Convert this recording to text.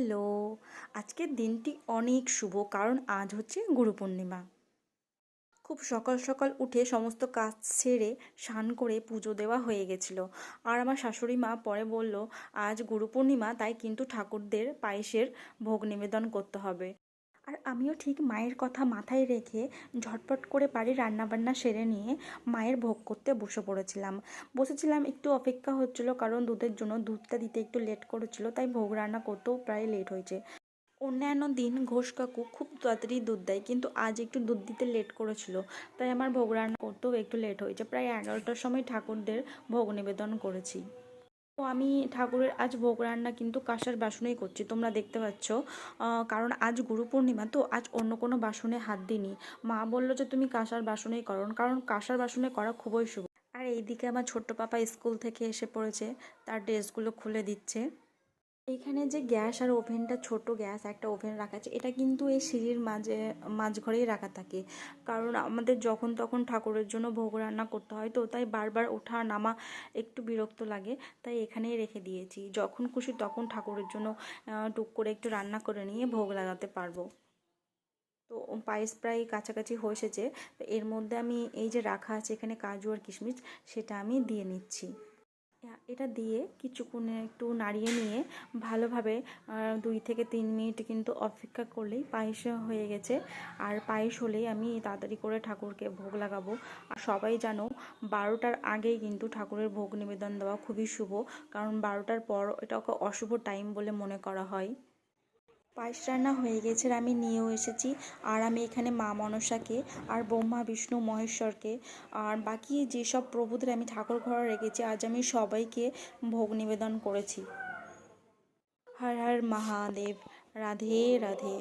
Hello. আজকের দিনটি অনেক শুভ, কারণ আজ হচ্ছে গুরু পূর্ণিমা খুব সকাল সকাল উঠে সমস্ত কাজ সেরে স্নান করে পুজো দেওয়া হয়ে গেছিল। আর আমার শাশুড়ি মা পরে বলল, আজ গুরু পূর্ণিমা তাই কিন্তু ঠাকুরদের পায়েসের ভোগ নিবেদন করতে হবে। আর আমিও ঠিক মায়ের কথা মাথায় রেখে ঝটপট করে বাড়ির রান্নাবান্না সেরে নিয়ে মায়ের ভোগ করতে বসে পড়েছিলাম। বসেছিলাম, একটু অপেক্ষা হচ্ছিল কারণ দুধের জন্য দুধটা দিতে একটু লেট করেছিল, তাই ভোগ রান্না করতেও প্রায় লেট হয়েছে। অন্যান্য দিন ঘোষ কাকু খুব তাড়াতাড়ি দুধ দেয়, কিন্তু আজ একটু দুধ দিতে লেট করেছিল, তাই আমার ভোগ রান্না করতেও একটু লেট হয়েছে। প্রায় এগারোটার সময় ঠাকুরদের ভোগ নিবেদন করেছি। তো আমি ঠাকুরের আজ ভোগ রান্না কিন্তু কাঁসার বাসনেই করছি, তোমরা দেখতে পাচ্ছ। কারণ আজ গুরু পূর্ণিমা তো আজ অন্য কোনো বাসনে হাত দিইনি। মা বলল যে, তুমি কাঁসার বাসনেই করো। কারণ কাঁসার বাসনে করা খুবই শুভ। আর এইদিকে আমার ছোট্ট পাপা স্কুল থেকে এসে পড়েছে, তার ড্রেসগুলো খুলে দিচ্ছে। এইখানে যে গ্যাস আর ওভেনটা ছোট গ্যাস, একটা ওভেন রাখা আছে, এটা কিন্তু এই সিঁড়ির মাঝে মাঝ ঘরেই রাখা থাকে। কারণ আমাদের যখন তখন ঠাকুরের জন্য ভোগ রান্না করতে হয় তো, তাই বারবার ওঠা নামা একটু বিরক্ত লাগে। তাই এখানেই রেখে দিয়েছি। যখন খুশি তখন ঠাকুরের জন্য টুক করে একটু রান্না করে নিয়ে ভোগ লাগাতে পারব। তো পায়েস প্রায় কাছাকাছি হয়ে এসেছে। তো এর মধ্যে আমি এই যে রাখা আছে, এখানে কাজু আর কিশমিশ, সেটা আমি দিয়ে নিচ্ছি। এটা দিয়ে কিছুক্ষণে একটু নাড়িয়ে নিয়ে ভালোভাবে দুই থেকে তিন মিনিট কিন্তু অপেক্ষা করলেই পায়েস হয়ে গেছে। আর পায়েস হলেই আমি তাড়াতাড়ি করে ঠাকুরকে ভোগ লাগাবো। আর সবাই জানো, বারোটার আগেই কিন্তু ঠাকুরের ভোগ নিবেদন দেওয়া খুবই শুভ। কারণ বারোটার পর এটা ওকে অশুভ টাইম বলে মনে করা হয়। পায়েস রান্না হয়ে গেছে আর আমি নিয়েও এসেছি। আর আমি এখানে মা মনসাকে আর ব্রহ্মা, বিষ্ণু, মহেশ্বরকে আর বাকি যেসব প্রভুদের আমি ঠাকুর ঘরে রেখেছি, আজ আমি সবাইকে ভোগ নিবেদন করেছি। হর হর মহাদেব, রাধে রাধে।